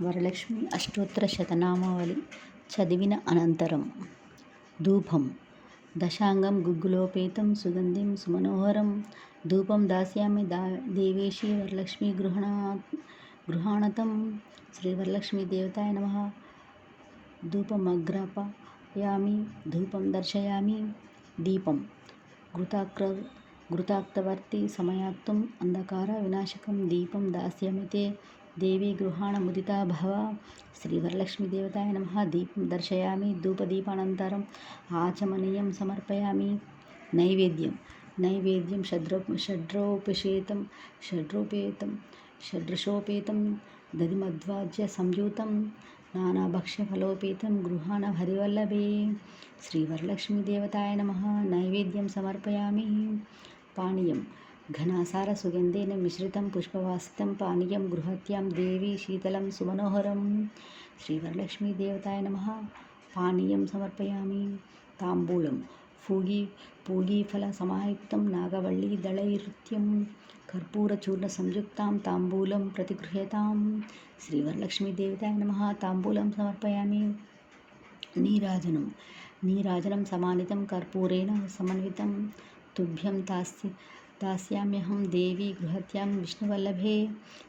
వరలక్ష్మి అష్టోత్తర శతనామావళి చదివిన అనంతరం ధూపం. దశాంగం గుగ్గులోపేతం సుగంధిం సుమనోహరం. ధూపం దాస్యామి దా దేవేశి వరలక్ష్మి గృహణా గృహాణతం. శ్రీ వరలక్ష్మి దేవతాయ నమ. ధూపమగ్రాపయామి ధూపం దర్శయామి. దీపం. ఘృతాక్ర ఘృతాక్తవర్తి సమయాత్వం అంధకార వినాశకం. దీపం దాస్యమితే దేవీ గృహాణ ముదితా భవ. శ్రీ వరలక్ష్మి దేవతాయ నమ. దీపం దర్శయామి. ధూపదీపానంతరం ఆచమనీయం సమర్పయామి. నైవేద్యం. నైవేద్యం షడ్రో షడ్రోపేతం షడ్రోపేతం. షడ్రశోపేతం దధిమధ్వాజ్య సంయుతం. నానాభక్ష్యఫలోపేతం గృహాణ హరివల్లభే. శ్రీ వరలక్ష్మి నమ. నైవేద్యం సమర్పయామి. పానీయం. ఘనాసార సుగంధేన మిశ్రితం పుష్పవాసితం పానీయం గృహత్యాం దేవి శీతలం సుమనోహరం. శ్రీ దేవతాయ నమ. పానీయం సమర్పయామి. తాంబూలం. పూగి పూగీఫల సమాయుక్తం నాగవల్లి దళైరుత్యం. కర్పూరచూర్ణ సంయుక్తాం తాంబూలం ప్రతిగృహ్యతాం శ్రీ నమ. తాంబూలం సమర్పయామి. నీరాజనం. నీరాజనం సమానితం కర్పూరేణ సమన్వితం. తుభ్యం దాస్య దాస్యామ్యహం దేవి గృహత్యాం విష్ణువల్లభే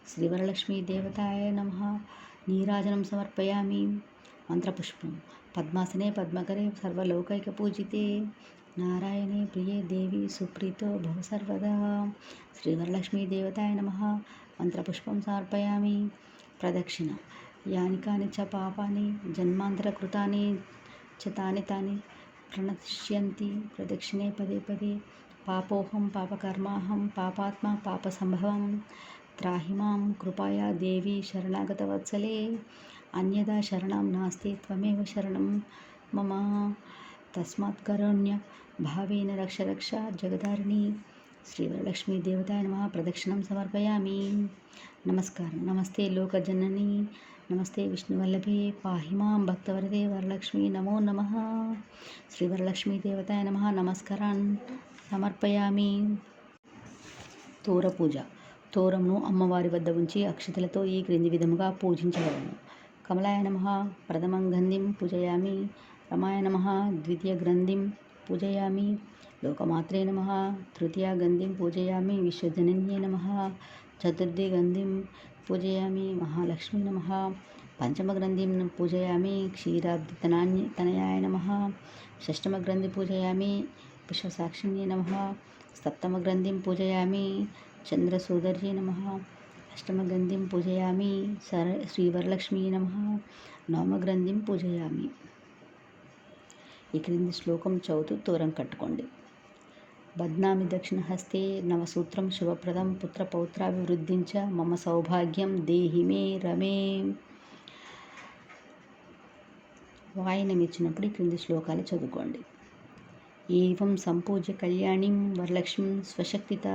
శ్రీవరలక్ష్మీ దేవతాయ నమ నీరాజనం సమర్పయామి మంత్రపుష్పం పద్మాసనే పద్మకరే సర్వలోకైకపూజితే నారాయణే ప్రియే దేవి సుప్రీతో భవ సర్వదా శ్రీవరలక్ష్మీ దేవతాయ నమ మంత్రపుష్పం సమర్పయామి ప్రదక్షిణ యాని కాని చ పాపాని జన్మాంతరకృతాని చ తాని తాని ప్రణశ్యంతి ప్రదక్షిణే పదే పదే పాపోహం పాపకర్మాహం పాపాత్మ పాప సంభవం త్రాహిమాం కృపాయా దేవి శరణాగత వత్సలే అన్యదా శరణం నాస్తి త్వమేవ శరణం మమ తస్మాత్ కరుణ్య భావేన రక్ష రక్ష జగదారిణి శ్రీవరలక్ష్మీ దేవతాయ నమ ప్రదక్షిణం సమర్పయామి నమస్కారం నమస్తే లోకజనని నమస్తే విష్ణువల్లభే పాహి మాం భక్తవరదే వరలక్ష్మి నమో నమ శ్రీవరలక్ష్మీ దేవతాయ నమ నమస్కారాన్ సమర్పయామి. తోర పూజ తోరంను అమ్మవారి వద్ద ఉంచి అక్షతలతో ఈ క్రింది విధముగా పూజించగలను కమలాయ నమ ప్రథమం గ్రంథిం పూజయామి. రమాయ నమ ద్వితీయ గ్రంథిం పూజయామి. లోకమాత్రే నమ తృతీయ గంధిం పూజయామి. విశ్వజనన్యే నమ చతుర్థి గంధిం పూజయామి. మహాలక్ష్మీ నమ పంచమగ్రంథిం పూజయామి. క్షీరాబ్దితనాన్య తనయాయ నమ షష్టమగ్రంథి పూజయామి. విశ్వసాక్షిణ్యే నమ. సప్తమగ్రంథిం పూజయామి. చంద్రసోదర్యే నమ. అష్టమగ్రంథిం పూజయామి. సర శ్రీవరలక్ష్మీ నమ. నవమగ్రంథిం పూజయామి. ఈ క్రింది శ్లోకం చదువుతూ దూరం కట్టుకోండి. బద్నామి దక్షిణహస్తే నవసూత్రం శుభప్రదం పుత్రపౌత్రాభివృద్ధించ మమ సౌభాగ్యం దేహి మే రమే. వాయినం ఇచ్చినప్పుడు ఈ క్రింది శ్లోకాలు చదువుకోండి. ఏవం సంపూజ్య కళ్యాణిం వరలక్ష్మీం స్వశక్తిత